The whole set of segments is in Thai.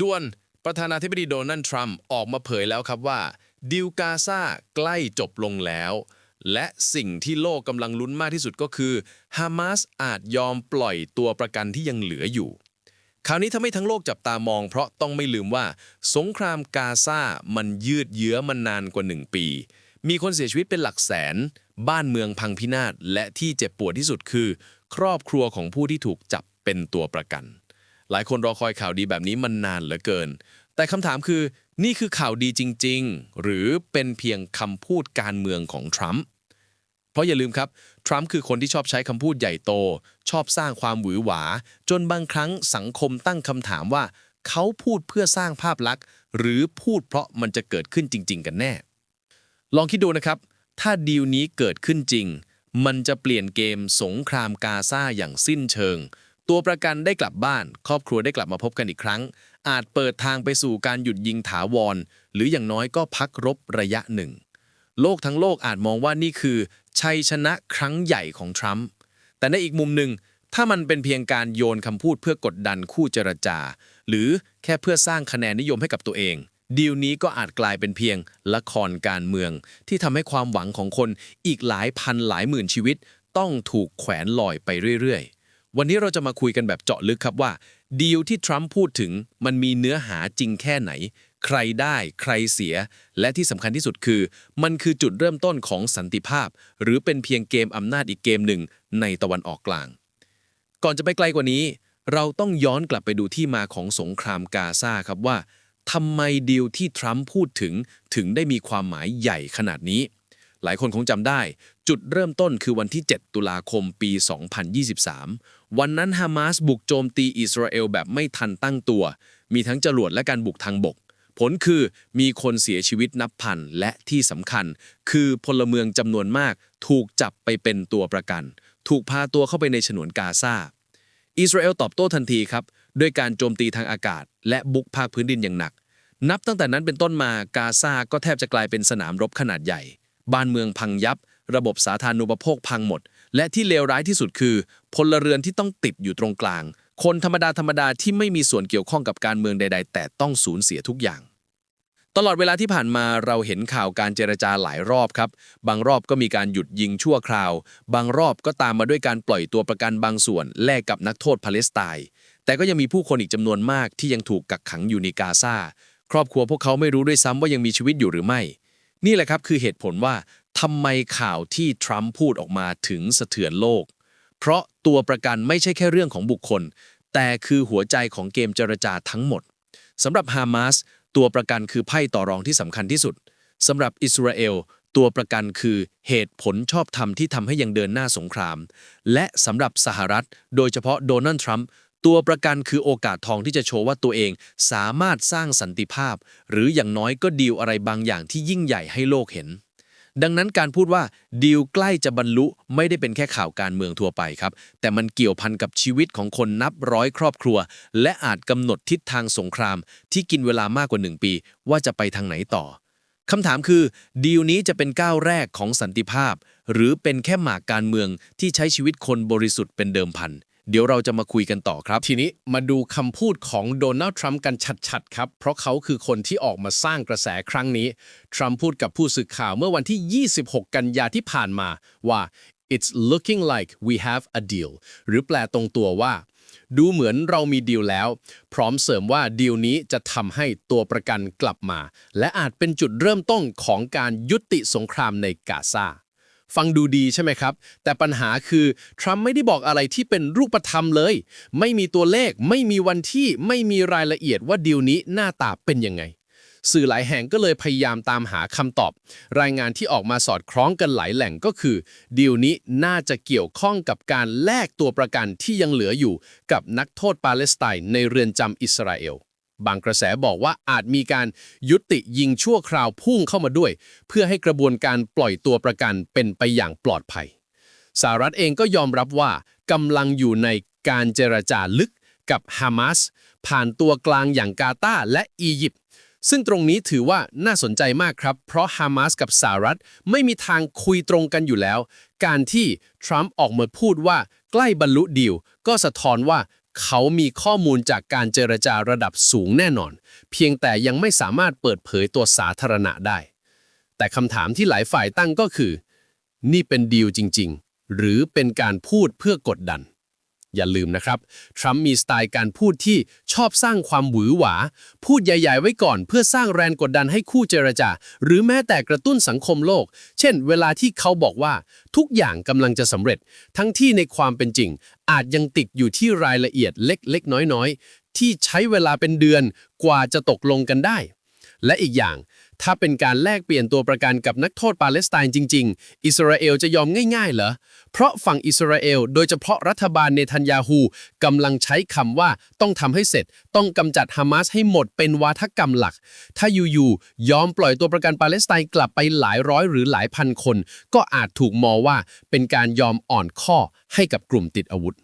ด่วนประธานาธิบดีโดนัลด์ทรัมป์ออกมาเผยแล้วครับว่าดิวกาซาใกล้จบลงแล้ว และสิ่งที่โลกกำลังลุ้นมากที่สุดก็คือฮามาสอาจยอมปล่อยตัวประกันที่ยังเหลืออยู่ คราวนี้ทำให้ทั้งโลกจับตามอง เพราะต้องไม่ลืมว่า สงครามกาซามันยืดเยื้อมานานกว่าหนึ่งปี มีคนเสียชีวิตเป็นหลักแสน บ้านเมืองพังพินาศและที่เจ็บปวดที่สุดคือ ครอบครัวของผู้ที่ถูกจับเป็นตัวประกัน หลายคนรอคอยข่าวดีแบบนี้มันนานเหลือเกิน แต่คำถามคือนี่คือข่าวดีจริง ๆ หรือเป็นเพียงคำพูดการเมืองของทรัมป์เพราะอย่าลืมครับ ทรัมป์คือคนที่ชอบใช้คำพูดใหญ่โต ชอบสร้างความหวือหวา จนบางครั้งสังคมตั้งคำถามว่า เขาพูดเพื่อสร้างภาพลักษณ์ หรือพูดเพราะมันจะเกิดขึ้นจริง ๆ กันแน่ ลองคิดดูนะครับ ถ้าดีลนี้เกิดขึ้นจริง มันจะเปลี่ยนเกมสงครามกาซาอย่างสิ้นเชิง ตัวประกันได้กลับบ้าน ครอบครัวได้กลับมาพบกันอีกครั้ง อาจเปิดทางไปสู่การหยุดยิงถาวร หรืออย่างน้อยก็พักรบระยะหนึ่ง โลกทั้งโลกอาจมองว่านี่คือ ชัยชนะครั้งใหญ่ของทรัมป์แต่ในอีกมุมหนึ่งถ้ามันเป็นเพียงการโยนคำพูดเพื่อกดดันคู่เจรจา หรือแค่เพื่อสร้างคะแนนนิยมให้กับตัวเองดีลนี้ก็อาจกลายเป็นเพียงละครการเมือง ที่ทำให้ความหวังของคนอีกหลายพันหลายหมื่นชีวิต ต้องถูกแขวนลอยไปเรื่อยๆ วันนี้เราจะมาคุยกันแบบเจาะลึกครับว่าดีลที่ทรัมป์พูดถึงมันมีเนื้อหาจริงแค่ไหน ใครได้ใครเสีย และที่สำคัญที่สุดคือ มันคือจุดเริ่มต้นของสันติภาพ หรือเป็นเพียงเกมอำนาจอีกเกมหนึ่งในตะวันออกกลาง ก่อนจะไปไกลกว่านี้ เราต้องย้อนกลับไปดูที่มาของสงครามกาซาครับว่าทำไมดีลที่ทรัมป์พูดถึงถึงได้มีความหมายใหญ่ขนาดนี้ หลายคนคงจำได้ จุดเริ่มต้นคือวันที่ 7 ตุลาคมปี 2023 วันนั้นฮามาสบุกโจมตีอิสราเอลแบบไม่ทันตั้งตัว มีทั้งจรวดและการบุกทางบก ผลคือมีคนเสียชีวิตนับพัน และที่สำคัญ คือพลเมืองจำนวนมากถูกจับไปเป็นตัวประกัน ถูกพาตัวเข้าไปในฉนวนกาซาอิสราเอลตอบโต้ทันทีครับ ด้วยการโจมตีทางอากาศ และบุกภาคพื้นดินอย่างหนัก นับตั้งแต่นั้นเป็นต้นมากาซาก็แทบจะกลายเป็นสนามรบขนาดใหญ่ บ้านเมืองพังยับ ระบบสาธารณูปโภคพังหมด และที่เลวร้ายที่สุดคือ พลเรือนที่ต้องติดอยู่ตรงกลาง คนธรรมดาธรรมดาที่ไม่มีส่วนเกี่ยวข้องกับการเมืองใด ๆ แต่ต้องสูญเสียทุกอย่างตลอดเวลาที่ผ่านมาเราเห็นข่าวการเจรจาหลายรอบครับ บางรอบก็มีการหยุดยิงชั่วคราว บางรอบก็ตามมาด้วยการปล่อยตัวประกันบางส่วน แลกกับนักโทษปาเลสไตน์แต่ก็ยังมีผู้คนอีกจำนวนมากที่ยังถูกกักขังอยู่ในกาซาครอบครัวพวกเขาไม่รู้ด้วยซ้ำว่ายังมีชีวิตอยู่หรือไม่ นี่แหละครับคือเหตุผลว่าทำไมข่าวที่ทรัมป์พูดออกมาถึงสะเทือนโลก เพราะตัวประกันไม่ใช่แค่เรื่องของบุคคล แต่คือหัวใจของเกมเจรจาทั้งหมดสำหรับฮามาสตัวประกันคือไพ่ต่อรองที่สำคัญที่สุดสำหรับอิสราเอลตัวประกันคือเหตุผลชอบธรรมที่ทำให้ยังเดินหน้าสงคราม และสำหรับสหรัฐ โดยเฉพาะโดนัลด์ทรัมป์ ตัวประกันคือโอกาสทองที่จะโชว์ว่าตัวเองสามารถสร้างสันติภาพ หรืออย่างน้อยก็ดีลอะไรบางอย่างที่ยิ่งใหญ่ให้โลกเห็น ดังนั้นการพูดว่าดีลใกล้จะบรรลุไม่ได้เป็นแค่ข่าวการเมืองทั่วไปครับ แต่มันเกี่ยวพันกับชีวิตของคนนับร้อยครอบครัว และอาจกำหนดทิศทางสงคราม ที่กินเวลามากกว่าหนึ่งปี ว่าจะไปทางไหนต่อคำถามคือดีลนี้จะเป็นก้าวแรกของสันติภาพ หรือเป็นแค่หมากการเมืองที่ใช้ชีวิตคนบริสุทธิ์เป็นเดิมพัน เดี๋ยวเราจะมาคุยกันต่อครับ ทีนี้มาดูคำพูดของโดนัลด์ทรัมป์กันชัดๆ ครับ เพราะเขาคือคนที่ออกมาสร้างกระแสครั้งนี้ ทรัมป์พูดกับผู้สื่อข่าวเมื่อวันที่ 26 กันยาที่ผ่านมาว่า it's looking like we have a deal หรือแปลตรงตัวว่า ดูเหมือนเรามีดีลแล้ว พร้อมเสริมว่าดีลนี้จะทำให้ตัวประกันกลับมา และอาจเป็นจุดเริ่มต้นของการยุติสงครามในกาซา ฟังดูดีใช่ไหมครับ แต่ปัญหาคือ ทรัมป์ไม่ได้บอกอะไรที่เป็นรูปธรรมเลย ไม่มีตัวเลข ไม่มีวันที่ ไม่มีรายละเอียดว่าดีลนี้หน้าตาเป็นยังไง สื่อหลายแห่งก็เลยพยายามตามหาคำตอบ รายงานที่ออกมาสอดคล้องกันหลายแหล่งก็คือดีลนี้น่าจะเกี่ยวข้องกับการแลกตัวประกันที่ยังเหลืออยู่ กับนักโทษปาเลสไตน์ในเรือนจำอิสราเอล บางกระแสบอกว่าอาจมีการยุติยิงชั่วคราวพุ่งเข้ามาด้วย เพื่อให้กระบวนการปล่อยตัวประกันเป็นไปอย่างปลอดภัยสหรัฐเองก็ยอมรับว่ากำลังอยู่ในการเจรจาลึกกับฮามาสผ่านตัวกลางอย่างกาตาและอียิปต์ซึ่งตรงนี้ถือว่าน่าสนใจมากครับ เพราะฮามาสกับสหรัฐไม่มีทางคุยตรงกันอยู่แล้ว การที่ทรัมป์ออกมาพูดว่าใกล้บรรลุดีลก็สะท้อนว่า เขามีข้อมูลจากการเจรจาระดับสูงแน่นอน เพียงแต่ยังไม่สามารถเปิดเผยตัวสาธารณะได้ แต่คำถามที่หลายฝ่ายตั้งก็คือ นี่เป็นดีลจริง ๆ หรือเป็นการพูดเพื่อกดดัน อย่าลืมนะครับ ทรัมป์มีสไตล์การพูดที่ชอบสร้างความหวือหวา พูดใหญ่ ๆ ไว้ก่อนเพื่อสร้างแรงกดดันให้คู่เจรจา หรือแม้แต่กระตุ้นสังคมโลก เช่น เวลาที่เขาบอกว่าทุกอย่างกำลังจะสำเร็จ ทั้งที่ในความเป็นจริง อาจยังติดอยู่ที่รายละเอียดเล็กๆ น้อยๆ ที่ใช้เวลาเป็นเดือนกว่าจะตกลงกันได้ และอีกอย่าง ถ้าเป็นการแลกเปลี่ยนตัวประกันกับนักโทษปาเลสไตน์จริง ๆ อิสราเอลจะยอมง่ายๆ เหรอ เพราะฝั่งอิสราเอล โดยเฉพาะรัฐบาลเนทันยาฮูกำลังใช้คำว่าต้องทำให้เสร็จ ต้องกำจัดฮามาสให้หมดเป็นวาทกรรมหลัก ถ้าอยู่ๆยอมปล่อยตัวประกันปาเลสไตน์กลับไปหลายร้อยหรือหลายพันคน ก็อาจถูกมองว่าเป็นการยอมอ่อนข้อให้กับกลุ่มติดอาวุธ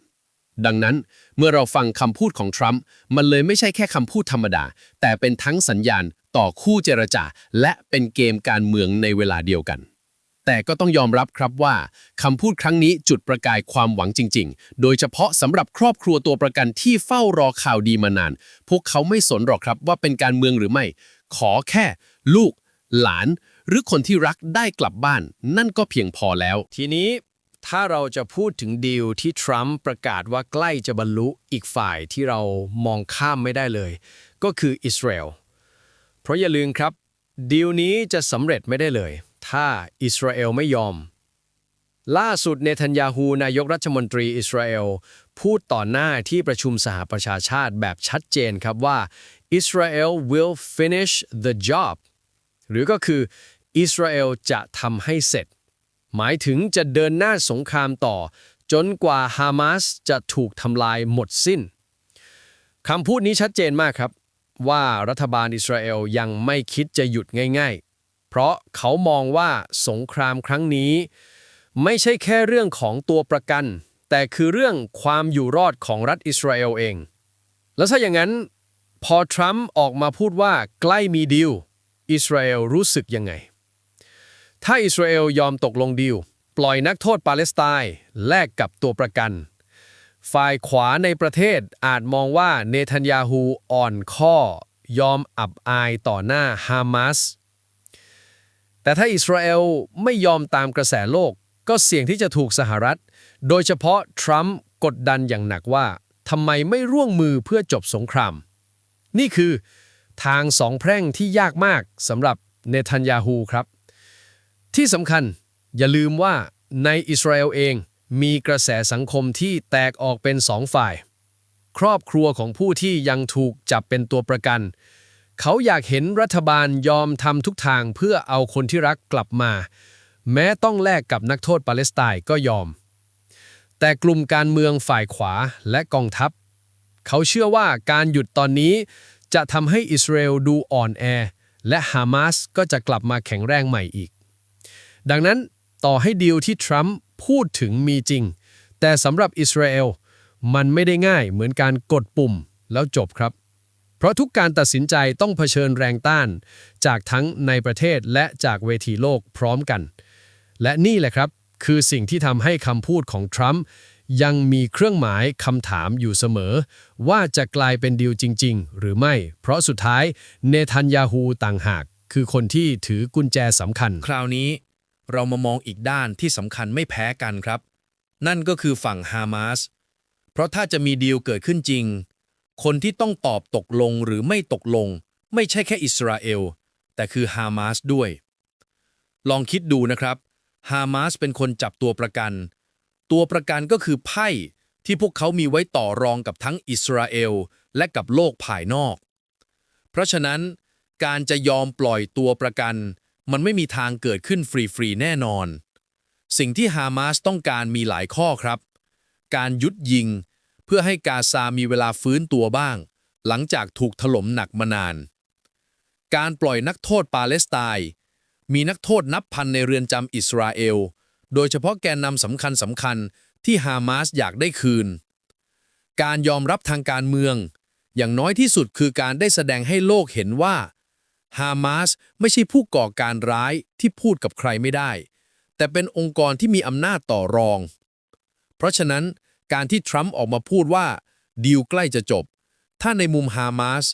ดังนั้นเมื่อเราฟังคำพูดของทรัมป์มันเลยไม่ใช่แค่คำพูดธรรมดา แต่เป็นทั้งสัญญาณต่อคู่เจรจา และเป็นเกมการเมืองในเวลาเดียวกัน แต่ก็ต้องยอมรับครับว่าคำพูดครั้งนี้จุดประกายความหวังจริง ๆ โดยเฉพาะสำหรับครอบครัวตัวประกันที่เฝ้ารอข่าวดีมานาน พวกเขาไม่สนหรอกครับว่าเป็นการเมืองหรือไม่ ขอแค่ ลูก หลาน หรือคนที่รักได้กลับบ้าน นั่นก็เพียงพอแล้ว ทีนี้ ถ้าเราจะพูดถึงดีลที่ทรัมป์ประกาศว่าใกล้จะบรรลุอีกฝ่ายที่เรามองข้ามไม่ได้เลย ก็คืออิสราเอล เพราะอย่าลืมครับ ดีลนี้จะสำเร็จไม่ได้เลย ถ้าอิสราเอลไม่ยอม ล่าสุดเนทันยาฮูนายกรัฐมนตรีอิสราเอล พูดต่อหน้าที่ประชุมสหประชาชาติแบบชัดเจนครับว่า Israel will finish the job หรือก็คืออิสราเอลจะทำให้เสร็จ หมายถึงจะเดินหน้าสงครามต่อ จนกว่าฮามาสจะถูกทำลายหมดสิ้นคำพูดนี้ชัดเจนมากครับ ว่ารัฐบาลอิสราเอลยังไม่คิดจะหยุดง่าย ๆ เพราะเขามองว่าสงครามครั้งนี้ ไม่ใช่แค่เรื่องของตัวประกัน แต่คือเรื่องความอยู่รอดของรัฐอิสราเอลเอง แล้วถ้าอย่างนั้น พอทรัมป์ออกมาพูดว่าใกล้มีดีลอิสราเอลรู้สึกยังไง ถ้าอิสราเอลยอมตกลงดีล ปล่อยนักโทษปาเลสไตน์แลกกับตัวประกัน ฝ่ายขวาในประเทศอาจมองว่าเนทันยาฮูอ่อนข้อ ยอมอับอายต่อหน้าฮามาสแต่ถ้าอิสราเอลไม่ยอมตามกระแสโลก ก็เสี่ยงที่จะถูกสหรัฐ โดยเฉพาะทรัมป์กดดันอย่างหนักว่าทำไมไม่ร่วมมือเพื่อจบสงคราม นี่คือ ทางสองแพร่งที่ยากมากสำหรับเนทันยาฮูครับ ที่สำคัญอย่าลืมว่าในอิสราเอลเองมีกระแสสังคมที่แตกออกเป็นสองฝ่าย ครอบครัวของผู้ที่ยังถูกจับเป็นตัวประกัน เขาอยากเห็นรัฐบาลยอมทำทุกทางเพื่อเอาคนที่รักกลับมา แม้ต้องแลกกับนักโทษปาเลสไตน์ก็ยอม แต่กลุ่มการเมืองฝ่ายขวาและกองทัพ เขาเชื่อว่าการหยุดตอนนี้จะทำให้อิสราเอลดูอ่อนแอ และฮามาสก็จะกลับมาแข็งแรงใหม่อีก ดังนั้นต่อให้ดีลที่ทรัมป์พูดถึงมีจริง แต่สำหรับอิสราเอลมันไม่ได้ง่ายเหมือนการกดปุ่มแล้วจบครับ เพราะทุกการตัดสินใจต้องเผชิญแรงต้าน จากทั้งในประเทศและจากเวทีโลกพร้อมกัน และนี่แหละครับ คือสิ่งที่ทำให้คำพูดของทรัมป์ยังมีเครื่องหมายคำถามอยู่เสมอ ว่าจะกลายเป็นดีลจริง ๆ หรือไม่ เพราะสุดท้ายเนทันยาฮูต่างหาก คือคนที่ถือกุญแจสำคัญ คราวนี้ เรามามองอีกด้านที่สำคัญไม่แพ้กันครับ นั่นก็คือฝั่งฮามาสเพราะถ้าจะมีดีลเกิดขึ้นจริง คนที่ต้องตอบตกลงหรือไม่ตกลง ไม่ใช่แค่อิสราเอล แต่คือฮามาสด้วย ลองคิดดูนะครับฮามาสเป็นคนจับตัวประกัน ตัวประกันก็คือไพ่ที่พวกเขามีไว้ต่อรองกับทั้งอิสราเอล และกับโลกภายนอก เพราะฉะนั้นการจะยอมปล่อยตัวประกัน มันไม่มีทางเกิดขึ้นฟรีๆแน่นอน สิ่งที่ฮามาสต้องการมีหลายข้อครับ การยุดยิง เพื่อให้กาซามีเวลาฟื้นตัวบ้าง หลังจากถูกถล่มหนักมานาน การปล่อยนักโทษปาเลสไตน์มีนักโทษนับพันในเรือนจำอิสราเอล โดยเฉพาะแกนนำสำคัญสำคัญๆที่ฮามาสอยากได้คืน การยอมรับทางการเมือง อย่างน้อยที่สุดคือการได้แสดงให้โลกเห็นว่า ฮามาสไม่ใช่ผู้ก่อการร้ายที่พูดกับใครไม่ได้ แต่เป็นองค์กรที่มีอำนาจต่อรอง เพราะฉะนั้นการที่ทรัมป์ออกมาพูดว่าดีลใกล้จะจบ ถ้าในมุมฮามาส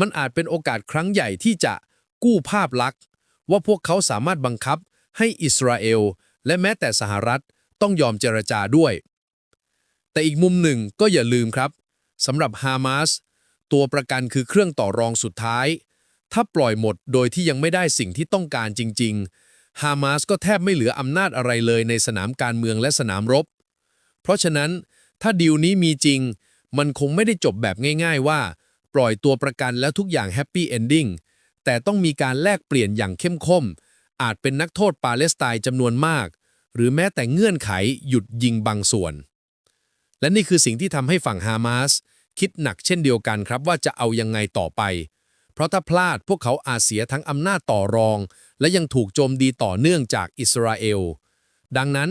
มันอาจเป็นโอกาสครั้งใหญ่ที่จะกู้ภาพลักษณ์ ว่าพวกเขาสามารถบังคับให้อิสราเอล และแม้แต่สหรัฐต้องยอมเจรจาด้วย แต่อีกมุมหนึ่งก็อย่าลืมครับสำหรับฮามาสตัวประกันคือเครื่องต่อรองสุดท้าย ถ้าปล่อยหมดโดยที่ยังไม่ได้สิ่งที่ต้องการจริง ๆ ฮามาสก็แทบไม่เหลืออำนาจอะไรเลยในสนามการเมืองและสนามรบ เพราะฉะนั้นถ้าดีลนี้มีจริง มันคงไม่ได้จบแบบง่าย ๆ ว่า ปล่อยตัวประกันแล้วทุกอย่างแฮปปี้เอนดิ้งแต่ต้องมีการแลกเปลี่ยนอย่างเข้มข้นอาจเป็นนักโทษปาเลสไตน์จำนวนมาก หรือแม้แต่เงื่อนไขหยุดยิงบางส่วน และนี่คือสิ่งที่ทำให้ฝั่งฮามาสคิดหนักเช่นเดียวกันครับว่าจะเอายังไงต่อไป ราะถ้าพลาดพวกเขาอาจเสียทั้งอำนาจต่อรอง และยังถูกโจมตีต่อเนื่องจากอิสราเอล ดังนั้น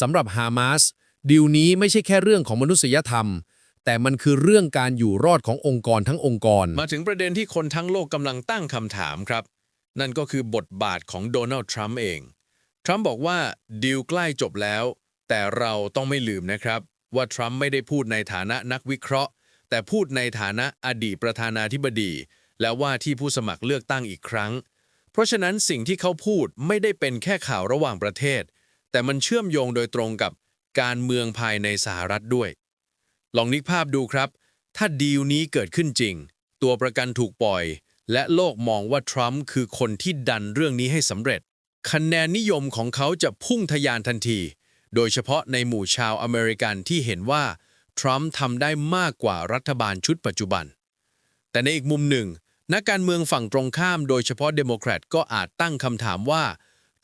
สำหรับฮามาสดีลนี้ไม่ใช่แค่เรื่องของมนุษยธรรม แต่มันคือเรื่องการอยู่รอดขององค์กรทั้งองค์กร มาถึงประเด็นที่คนทั้งโลกกำลังตั้งคำถามครับ นั่นก็คือบทบาทของโดนัลด์ทรัมป์เอง ทรัมป์บอกว่าดีลใกล้จบแล้ว แต่เราต้องไม่ลืมนะครับ ว่าทรัมป์ไม่ได้พูดในฐานะนักวิเคราะห์ แต่พูดในฐานะอดีตประธานาธิบดี และว่าที่ผู้สมัครเลือกตั้งอีกครั้ง เพราะฉะนั้นสิ่งที่เขาพูดไม่ได้เป็นแค่ข่าวระหว่างประเทศ แต่มันเชื่อมโยงโดยตรงกับการเมืองภายในสหรัฐด้วย ลองนึกภาพดูครับ ถ้าดีลนี้เกิดขึ้นจริง ตัวประกันถูกปล่อย และโลกมองว่าทรัมป์คือคนที่ดันเรื่องนี้ให้สำเร็จ คะแนนนิยมของเขาจะพุ่งทะยานทันที โดยเฉพาะในหมู่ชาวอเมริกันที่เห็นว่าทรัมป์ทำได้มากกว่ารัฐบาลชุดปัจจุบัน แต่ในอีกมุมหนึ่ง นักการเมืองฝั่งตรงข้ามโดยเฉพาะเดโมแครตก็อาจตั้งคำถามว่า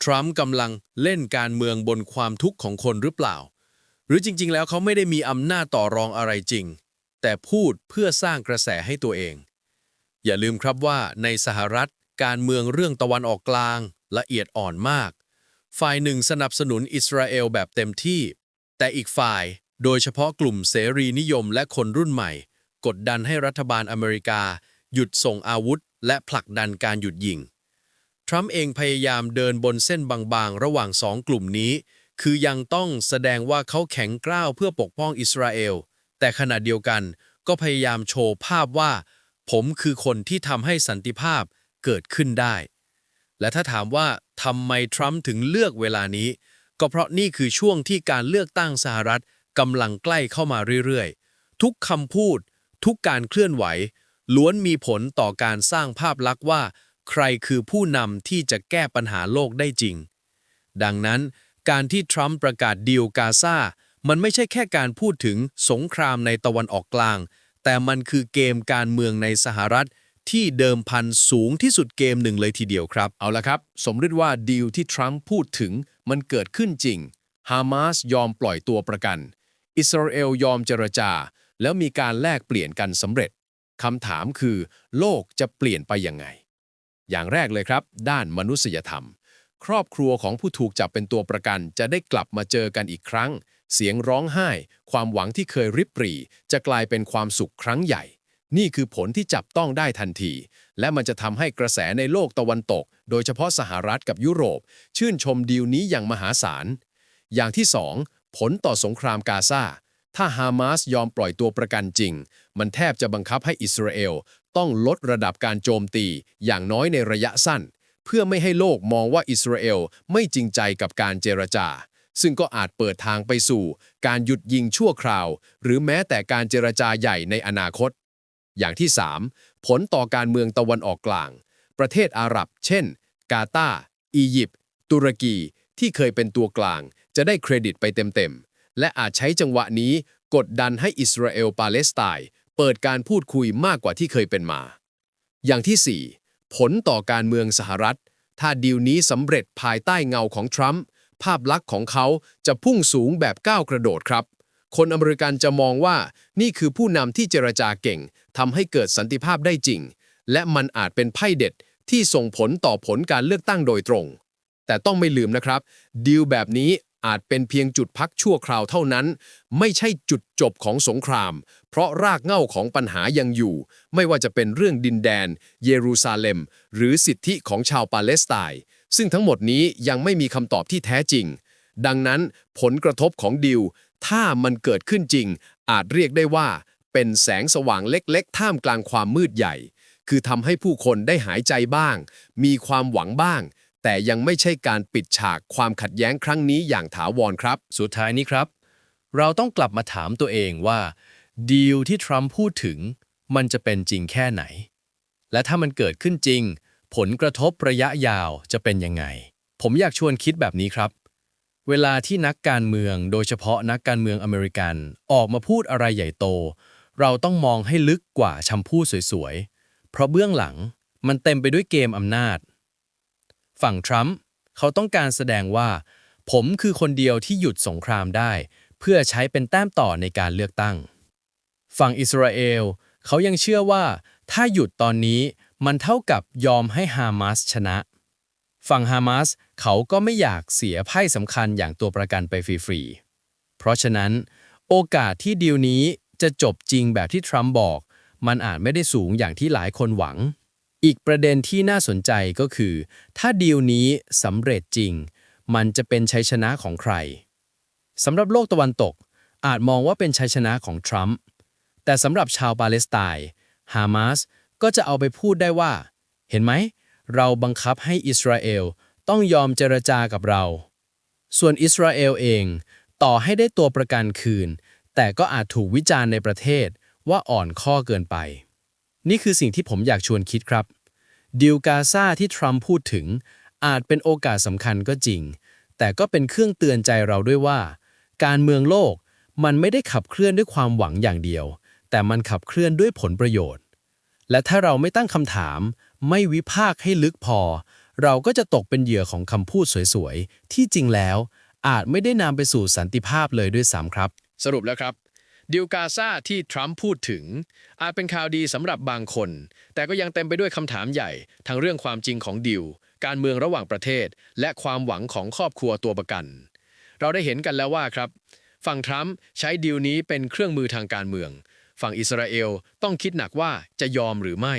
ทรัมป์กำลังเล่นการเมืองบนความทุกข์ของคนหรือเปล่า หรือจริง ๆ แล้วเขาไม่ได้มีอำนาจต่อรองอะไรจริง แต่พูดเพื่อสร้างกระแสให้ตัวเอง อย่าลืมครับว่าในสหรัฐ การเมืองเรื่องตะวันออกกลาง ละเอียดอ่อนมาก ฝ่ายหนึ่งสนับสนุนอิสราเอลแบบเต็มที่ แต่อีกฝ่ายโดยเฉพาะกลุ่มเสรีนิยมและคนรุ่นใหม่ กดดันให้รัฐบาลอเมริกา หยุดส่งอาวุธ และผลักดันการหยุดยิง ทรัมป์เองพยายามเดินบนเส้นบางๆ ระหว่างสองกลุ่มนี้ คือยังต้องแสดงว่าเขาแข็งกร้าวเพื่อปกป้องอิสราเอล แต่ขณะเดียวกันก็พยายามโชว์ภาพว่า ผมคือคนที่ทำให้สันติภาพเกิดขึ้นได้ และถ้าถามว่าทำไมทรัมป์ถึงเลือกเวลานี้ ก็เพราะนี่คือช่วงที่การเลือกตั้งสหรัฐกำลังใกล้เข้ามาเรื่อยๆ ทุกคำพูด ทุกการเคลื่อนไหว ล้วนมีผลต่อการสร้างภาพลักษณ์ว่า ใครคือผู้นำที่จะแก้ปัญหาโลกได้จริง ดังนั้น การที่ทรัมป์ประกาศดีลกาซา มันไม่ใช่แค่การพูดถึงสงครามในตะวันออกกลาง แต่มันคือเกมการเมืองในสหรัฐที่เดิมพันสูงที่สุดเกมหนึ่งเลยทีเดียวครับ เอาละครับ สมมติว่าดีลที่ทรัมป์พูดถึงมันเกิดขึ้นจริง ฮามาสยอมปล่อยตัวประกัน อิสราเอลยอมเจรจา แล้วมีการแลกเปลี่ยนกันสำเร็จ คำถามคือ โลกจะเปลี่ยนไปยังไง อย่างแรกเลยครับ ด้านมนุษยธรรม ครอบครัวของผู้ถูกจับเป็นตัวประกัน จะได้กลับมาเจอกันอีกครั้ง เสียงร้องไห้ ความหวังที่เคยริบหรี่จะกลายเป็นความสุขครั้งใหญ่ นี่คือผลที่จับต้องได้ทันที และมันจะทำให้กระแสในโลกตะวันตก โดยเฉพาะสหรัฐกับยุโรป ชื่นชมดีลนี้อย่างมหาศาลอย่างที่สองผลต่อสงครามกาซา ถ้าฮามาสยอมปล่อยตัวประกันจริง มันแทบจะบังคับให้อิสราเอลต้องลดระดับการโจมตีอย่างน้อยในระยะสั้น เพื่อไม่ให้โลกมองว่าอิสราเอลไม่จริงใจกับการเจรจา ซึ่งก็อาจเปิดทางไปสู่ การหยุดยิงชั่วคราว หรือแม้แต่การเจรจาใหญ่ในอนาคต อย่างที่ 3 ผลต่อการเมืองตะวันออกกลาง ประเทศอาหรับ เช่น กาตาร์อียิปต์ตุรกี ที่เคยเป็นตัวกลาง จะได้เครดิตไปเต็มๆ และอาจใช้จังหวะนี้กดดันให้อิสราเอลปาเลสไตน์เปิดการพูดคุยมากกว่าที่เคยเป็นมา อย่างที่ 4 ผลต่อการเมืองสหรัฐ ถ้าดีลนี้สำเร็จภายใต้เงาของทรัมป์ภาพลักษณ์ของเขาจะพุ่งสูงแบบก้าวกระโดดครับ คนอเมริกันจะมองว่านี่คือผู้นำที่เจรจาเก่งทำให้เกิดสันติภาพได้จริง และมันอาจเป็นไพ่เด็ดที่ส่งผลต่อผลการเลือกตั้งโดยตรง แต่ต้องไม่ลืมนะครับดีลแบบนี้ อาจเป็นเพียงจุดพักชั่วคราวเท่านั้น ไม่ใช่จุดจบของสงคราม เพราะรากเหง้าของปัญหายังอยู่ ไม่ว่าจะเป็นเรื่องดินแดน เยรูซาเล็ม หรือสิทธิของชาวปาเลสไตน์ซึ่งทั้งหมดนี้ยังไม่มีคำตอบที่แท้จริง ดังนั้นผลกระทบของดิลถ้ามันเกิดขึ้นจริง อาจเรียกได้ว่า เป็นแสงสว่างเล็กๆ ท่ามกลางความมืดใหญ่ คือทำให้ผู้คนได้หายใจบ้าง มีความหวังบ้าง แต่ยังไม่ใช่การปิดฉากความขัดแย้งครั้งนี้อย่างถาวรครับ สุดท้ายนี้ครับ เราต้องกลับมาถามตัวเองว่าดีลที่ทรัมป์พูดถึง มันจะเป็นจริงแค่ไหน และถ้ามันเกิดขึ้นจริง ผลกระทบระยะยาวจะเป็นยังไง ผมอยากชวนคิดแบบนี้ครับ เวลาที่นักการเมืองโดยเฉพาะนักการเมืองอเมริกันออกมาพูดอะไรใหญ่โต เราต้องมองให้ลึกกว่าคำพูดสวยๆ เพราะเบื้องหลังมันเต็มไปด้วยเกมอำนาจ ฝั่งทรัมป์เขาต้องการแสดงว่า ผมคือคนเดียวที่หยุดสงครามได้ เพื่อใช้เป็นแต้มต่อในการเลือกตั้ง ฝั่งอิสราเอลเขายังเชื่อว่า ถ้าหยุดตอนนี้มันเท่ากับยอมให้ฮามาสชนะ ฝั่งฮามาสเขาก็ไม่อยากเสียไพ่สำคัญอย่างตัวประกันไปฟรีๆ เพราะฉะนั้น โอกาสที่ดีลนี้จะจบจริงแบบที่ทรัมป์บอก มันอาจไม่ได้สูงอย่างที่หลายคนหวัง อีกประเด็นที่น่าสนใจก็คือ ถ้าดีลนี้สำเร็จจริง มันจะเป็นชัยชนะของใครสำหรับโลกตะวันตก อาจมองว่าเป็นชัยชนะของทรัมป์แต่สำหรับชาวปาเลสไตน์ฮามาสก็จะเอาไปพูดได้ว่า เห็นไหม เราบังคับให้อิสราเอลต้องยอมเจรจากับเรา ส่วนอิสราเอลเอง ต่อให้ได้ตัวประกันคืน แต่ก็อาจถูกวิจารณ์ในประเทศว่าอ่อนข้อเกินไป นี่คือสิ่งที่ผมอยากชวนคิดครับดิวกาซาที่ทรัมป์พูดถึง อาจเป็นโอกาสสำคัญก็จริง แต่ก็เป็นเครื่องเตือนใจเราด้วยว่า การเมืองโลกมันไม่ได้ขับเคลื่อนด้วยความหวังอย่างเดียว แต่มันขับเคลื่อนด้วยผลประโยชน์ และถ้าเราไม่ตั้งคำถาม ไม่วิพากษ์ให้ลึกพอ เราก็จะตกเป็นเหยื่อของคำพูดสวยๆ ที่จริงแล้ว อาจไม่ได้นำไปสู่สันติภาพเลยด้วยซ้ำครับ สรุปแล้วครับ ดิวกาซาที่ทรัมป์พูดถึง อาจเป็นข่าวดีสำหรับบางคน แต่ก็ยังเต็มไปด้วยคำถามใหญ่ทั้งเรื่องความจริงของดิว การเมืองระหว่างประเทศ และความหวังของครอบครัวตัวประกัน เราได้เห็นกันแล้วว่าครับ ฝั่งทรัมป์ใช้ดิวนี้เป็นเครื่องมือทางการเมือง ฝั่งอิสราเอลต้องคิดหนักว่าจะยอมหรือไม่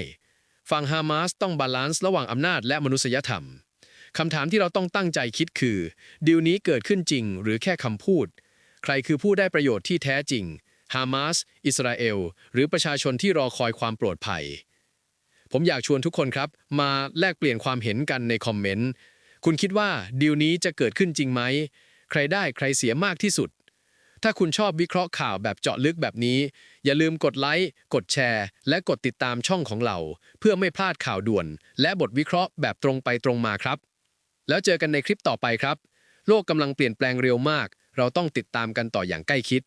ฝั่งฮามาสต้องบาลานซ์ระหว่างอำนาจและมนุษยธรรมคำถามที่เราต้องตั้งใจคิดคือ ดิวนี้เกิดขึ้นจริงหรือแค่คำพูด ใครคือผู้ได้ประโยชน์ที่แท้จริง ฮามาส อิสราเอล หรือประชาชนที่รอคอยความโปรดภัย ผมอยากชวนทุกคนครับ มาแลกเปลี่ยนความเห็นกันในคอมเมนต์ คุณคิดว่าดีลนี้จะเกิดขึ้นจริงไหม ใครได้ใครเสียมากที่สุด ถ้าคุณชอบวิเคราะห์ข่าวแบบเจาะลึกแบบนี้ อย่าลืมกดไลค์ กดแชร์ และกดติดตามช่องของเรา เพื่อไม่พลาดข่าวด่วน และบทวิเคราะห์แบบตรงไปตรงมาครับ แล้วเจอกันในคลิปต่อไปครับ โลกกำลังเปลี่ยนแปลงเร็วมาก เราต้องติดตามกันต่ออย่างใกล้ชิด